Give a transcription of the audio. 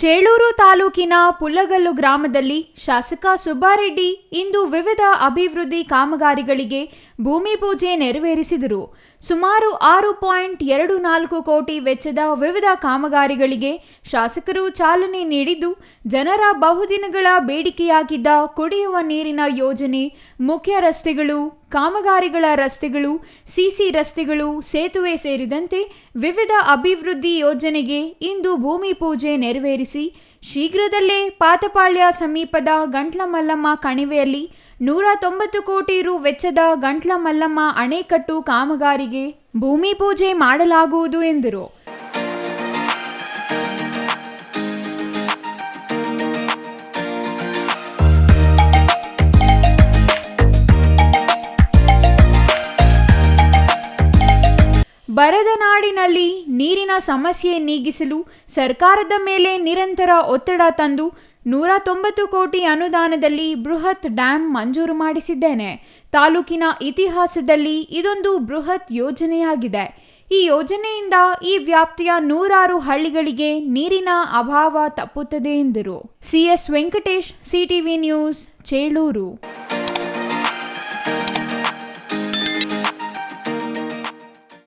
ಚೇಳೂರು ತಾಲೂಕಿನ ಪುಲ್ಲಗಲ್ಲು ಗ್ರಾಮದಲ್ಲಿ ಶಾಸಕ ಸುಬ್ಬಾರೆಡ್ಡಿ ಇಂದು ವಿವಿಧ ಅಭಿವೃದ್ಧಿ ಕಾಮಗಾರಿಗಳಿಗೆ ಭೂಮಿ ಪೂಜೆ ನೆರವೇರಿಸಿದರು. ಸುಮಾರು ಆರು ಪಾಯಿಂಟ್ ಎರಡು ನಾಲ್ಕು ಕೋಟಿ ವೆಚ್ಚದ ವಿವಿಧ ಕಾಮಗಾರಿಗಳಿಗೆ ಶಾಸಕರು ಚಾಲನೆ ನೀಡಿದ್ದು, ಜನರ ಬಹುದಿನಗಳ ಬೇಡಿಕೆಯಾಗಿದ್ದ ಕುಡಿಯುವ ನೀರಿನ ಯೋಜನೆ ಮುಖ್ಯ ರಸ್ತೆಗಳು ಕಾಮಗಾರಿಗಳ ರಸ್ತೆಗಳು, ಸಿಸಿ ರಸ್ತೆಗಳು ಸೇತುವೆ ಸೇರಿದಂತೆ ವಿವಿಧ ಅಭಿವೃದ್ಧಿ ಯೋಜನೆಗೆ ಇಂದು ಭೂಮಿ ಪೂಜೆ ನೆರವೇರಿಸಿ, ಶೀಘ್ರದಲ್ಲೇ ಪಾತಪಾಳ್ಯ ಸಮೀಪದ ಗಂಟ್ಲಮಲ್ಲಮ್ಮ ಕಣಿವೆಯಲ್ಲಿ ನೂರ ತೊಂಬತ್ತು ಕೋಟಿ ರು ವೆಚ್ಚದ ಗಂಟ್ಲ ಮಲ್ಲಮ್ಮ ಅಣೆಕಟ್ಟು ಕಾಮಗಾರಿಗೆ ಭೂಮಿ ಪೂಜೆ ಮಾಡಲಾಗುವುದು ಎಂದರು. ಬರದ ನಾಡಿನಲ್ಲಿ ನೀರಿನ ಸಮಸ್ಯೆ ನೀಗಿಸಲು ಸರ್ಕಾರದ ಮೇಲೆ ನಿರಂತರ ಒತ್ತಡ ತಂದು ನೂರ ತೊಂಬತ್ತು ಕೋಟಿ ಅನುದಾನದಲ್ಲಿ ಬೃಹತ್ ಡ್ಯಾಂ ಮಂಜೂರು ಮಾಡಿಸಿದ್ದೇನೆ. ತಾಲೂಕಿನ ಇತಿಹಾಸದಲ್ಲಿ ಇದೊಂದು ಬೃಹತ್ ಯೋಜನೆಯಾಗಿದೆ. ಈ ಯೋಜನೆಯಿಂದ ಈ ವ್ಯಾಪ್ತಿಯ ನೂರಾರು ಹಳ್ಳಿಗಳಿಗೆ ನೀರಿನ ಅಭಾವ ತಪ್ಪುತ್ತದೆ ಎಂದರು. CS Venkatesh CTV news, Chelur.